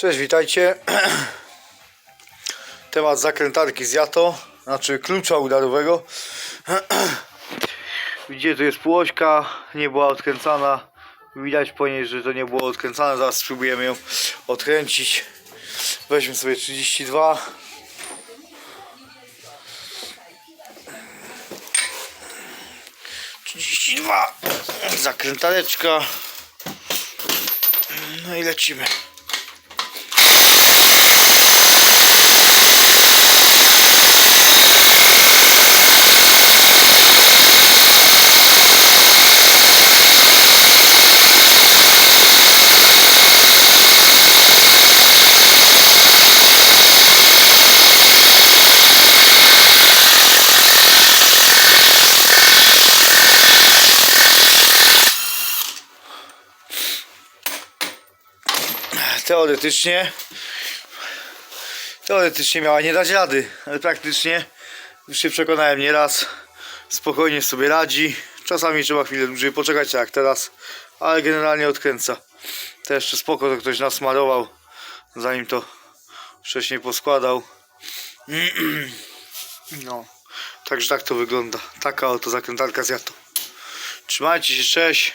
Cześć, witajcie. Temat zakrętarki z Jato, znaczy klucza udarowego. Widzicie, tu jest półośka, nie była odkręcana. Widać po niej, że to nie było odkręcane. Zaraz spróbujemy ją odkręcić. Weźmy sobie 32. Trzydzieści dwa. Zakrętareczka. No i lecimy. Teoretycznie Teoretycznie miała nie dać rady, ale praktycznie już się przekonałem nieraz spokojnie sobie radzi. Czasami trzeba chwilę dłużej poczekać jak teraz, ale generalnie odkręca. To jeszcze spoko, to ktoś nasmarował zanim to wcześniej poskładał. No, także tak to wygląda. Taka oto zakrętarka z jato. Trzymajcie się, cześć.